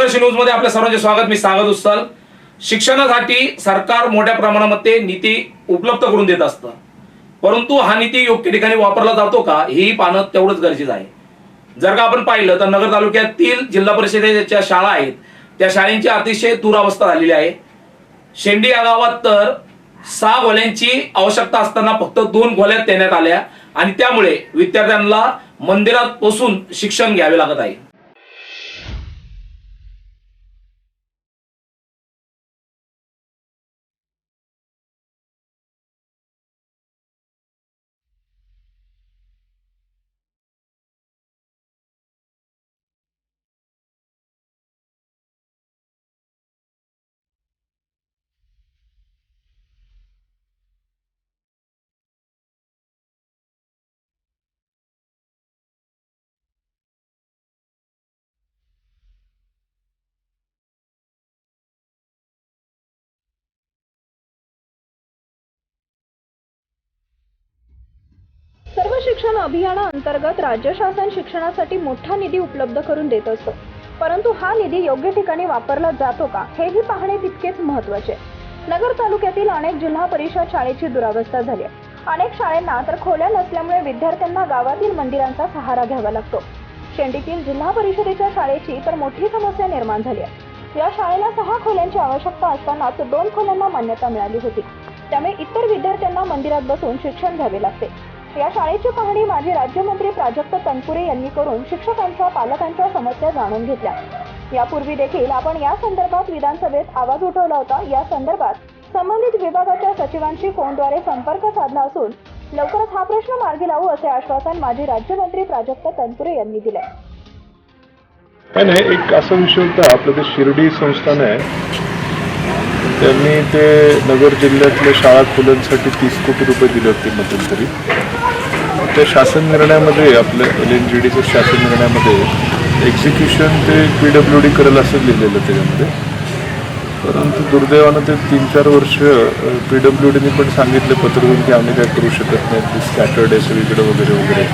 संघर्ष न्यूजमध्ये आपल्या सर्वांचे स्वागत. मी सांगत उस्ताल शिक्षणासाठी सरकार मोठ्या प्रमाणामध्ये निधी उपलब्ध करून देत असतं. परंतु हा निधी योग्य ठिकाणी वापरला जातो का हेही पाहणं तेवढंच गरजेचं आहे. जर का आपण पाहिलं तर नगर तालुक्यातील जिल्हा परिषदेच्या शाळा आहेत. त्या शाळेंची अतिशय दुरावस्था झालेली आहे. शेंडी या गावात तर सहा गोल्यांची आवश्यकता असताना फक्त दोन गोल्या देण्यात आल्या आणि त्यामुळे विद्यार्थ्यांना मंदिरात बसून शिक्षण घ्यावे लागत आहे. शिक्षण अभियानाअंतर्गत राज्य शासन शिक्षणासाठी मोठा निधी उपलब्ध करून देत असतो. परंतु हा निधी योग्य ठिकाणी वापरला जातो का हेही पाहणे तितकेच महत्त्वाचे नगर तालुक्यातील अनेक जिल्हा परिषद शाळेची दुरावस्था झाली आहे. अनेक शाळांना तर खोल्या नसल्यामुळे विद्यार्थ्यांना गावातील मंदिरांचा सहारा घ्यावा लागतो. शेंडीतील जिल्हा परिषदेच्या शाळेची तर मोठी समस्या निर्माण झाली आहे. या शाळेला सहा खोल्यांची आवश्यकता असतानाच दोन खोल्यांना मान्यता मिळाली होती. त्यामुळे इतर विद्यार्थ्यांना मंदिरात बसून शिक्षण घ्यावे लागते. या शाळेची पाहणी माजी राज्यमंत्री प्राजक्त तनपुरे यांनी करून शिक्षकांच्या पालकांच्या समस्या जाणून घेतल्या. यापूर्वी देखील आपण या संदर्भात विधानसभेत आवाज उठवला होता. या संदर्भात संबंधित विभागाच्या सचिवांशी फोनद्वारे संपर्क साधला असून लवकरच हा प्रश्न मार्गी लावू असे आश्वासन माजी राज्यमंत्री प्राजक्त तनपुरे यांनी दिले. काय नाही एक असा विषय होता. आपलं ते शिर्डी संस्थान आहे. त्यांनी ते नगर जिल्ह्यातल्या शाळा खोल्यांसाठी तीस कोटी रुपये दिले होते मध्यंतरी. त्या शासन निर्णयामध्ये आपल्या एल एन जी डीच्या शासन निर्णयामध्ये एक्झिक्युशन ते पी डब्ल्यू डी करेल असं लिहिलेलं त्याच्यामध्ये. परंतु दुर्दैवानं ते तीन चार वर्ष पी डब्ल्यू डीने पण सांगितलं पत्र देऊन की आम्ही काय करू शकत नाही सॅटरडे सगळीकडे वगैरे वगैरे.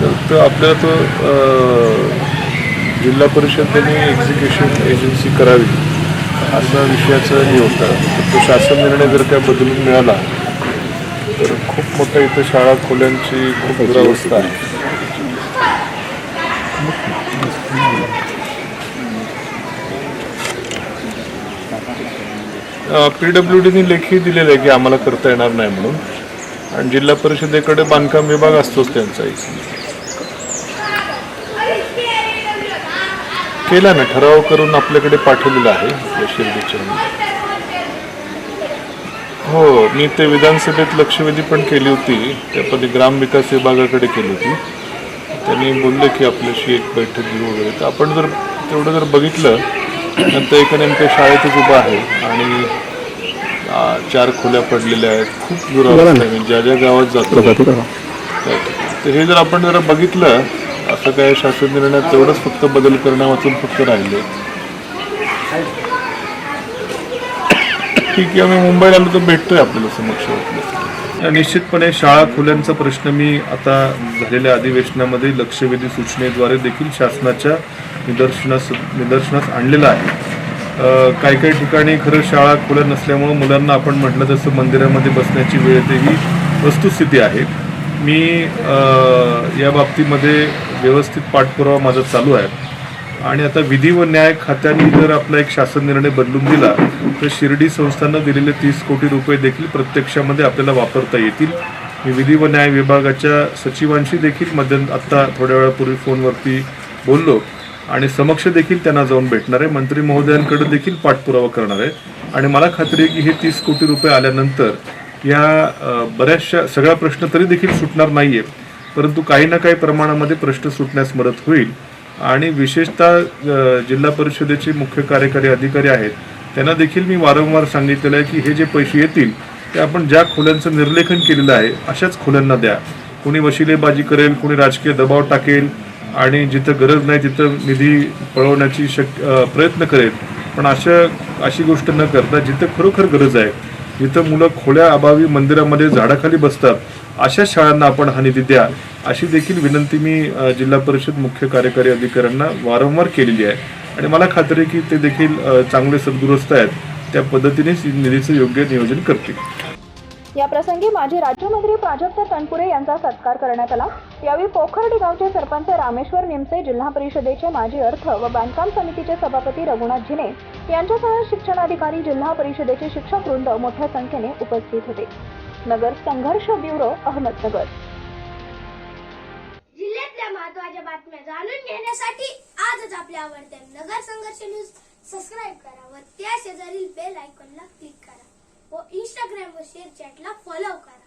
तर तो आपल्याला तो जिल्हा जिल्हा परिषदेने एक्झिक्युशन एजन्सी करावी असा विषयाचा हे होता. तर तो शासन निर्णय जर त्या बदलून मिळाला खूप मोठ्या इथं शाळा खोल्यांची खूप दुरावस्था आहे. पी डब्ल्यू डीने लेखी दिलेलं आहे की आम्हाला करता येणार नाही म्हणून. आणि जिल्हा परिषदेकडे बांधकाम विभाग असतोच त्यांचा केला ना ठराव करून आपल्याकडे पाठवलेला आहे हो मी ते विधानसभेत लक्षवेधी पण केली होती. त्यापदी ग्रामविकास विभागाकडे केली होती. त्यांनी बोलले की आपल्याशी एक बैठक घेऊ वगैरे. तर आपण जर तेवढं जर बघितलं तर ते एका नेमक्या शाळेतच उभं आहे आणि चार खोल्या पडलेल्या आहेत. खूप दुरावस्था आहे. म्हणजे ज्या ज्या गावात जातो. तर हे जर आपण जरा बघितलं असं काय शासन निर्णयात तेवढंच फक्त बदल करणं वाचून फक्त राहिले. ठीक आहे आम्ही मुंबईला आलो तर भेटतोय आपल्याला समक्ष. निश्चितपणे शाळा खोल्यांचा प्रश्न मी आता झालेल्या अधिवेशनामध्ये लक्षवेधी सूचनेद्वारे देखील शासनाच्या निदर्शनास निदर्शनास आणलेला आहे. काही काही ठिकाणी खरं शाळा खुल्या नसल्यामुळं मुलांना आपण म्हटलं तसं मंदिरामध्ये बसण्याची वेळ येते ही वस्तुस्थिती आहे. मी या बाबतीमध्ये व्यवस्थित पाठपुरावा माझा चालू आहे. आणि आता विधी व न्याय खात्याने जर आपला एक शासन निर्णय बदलून दिला तर शिर्डी संस्थानं दिलेले तीस कोटी रुपये देखील प्रत्यक्षामध्ये आपल्याला वापरता येतील. मी विधी व न्याय विभागाच्या सचिवांशी देखील मध्यंत आत्ता थोड्या वेळापूर्वी फोनवरती बोललो आणि समक्ष देखील त्यांना जाऊन भेटणार आहे. मंत्री महोदयांकडे देखील पाठपुरावा करणार आहे. आणि मला खात्री आहे की हे तीस कोटी रुपये आल्यानंतर या बऱ्याचशा सगळा प्रश्न तरी देखील सुटणार नाहीये. परंतु काही ना काही प्रमाणामध्ये प्रश्न सुटण्यास मदत होईल. आणि विशेषतः जिल्हा परिषदेचे मुख्य कार्यकारी अधिकारी आहेत त्यांना देखील मी वारंवार सांगितलेलं आहे की हे जे पैसे येतील ते आपण ज्या खोल्यांचं निर्लेखन केलेलं आहे अशाच खोल्यांना द्या. कुणी वशिलेबाजी करेल कुणी राजकीय दबाव टाकेल आणि जिथं गरज नाही तिथं निधी पळवण्याची शक प्रयत्न करेल. पण अशा अशी गोष्ट न करता जिथं खरोखर गरज आहे जिथं मुलं खोल्या अभावी मंदिरामध्ये झाडाखाली बसतात. अशा शाळांना आपण हा निधी द्या अशी देखील विनंती मी जिल्हा परिषद मुख्य कार्यकारी अधिकाऱ्यांना वारंवार केलेली आहे. आणि मला खात्री आहे की ते देखील चांगले सद्गृहस्थ आहेत. त्या पद्धतीनेच निधीचं योग्य नियोजन करतील. या प्रसंगी माजी राज्यमंत्री प्राजक्त तनपुरे यांचा सत्कार करण्यात आला. यावेळी पोखर्डी गावचे सरपंच रामेश्वर निमसे जिल्हा परिषदेचे माजी अर्थ व बांधकाम समितीचे सभापती रघुनाथ जिने यांच्यासह शिक्षणाधिकारी जिल्हा परिषदेचे शिक्षक वृंद मोठ्या संख्येने उपस्थित होते. नगर संघर्ष ब्युरो अहमदनगर. जिल्ह्यातल्या महत्त्वाच्या बातम्या जाणून घेण्यासाठी आजच आपल्या आवडत्या नगर संघर्ष न्यूज सबस्क्राईब करा व त्या शेजारील बेल आयकॉनला क्लिक करा. व इंस्टाग्राम व शेअर चॅटला फॉलो करा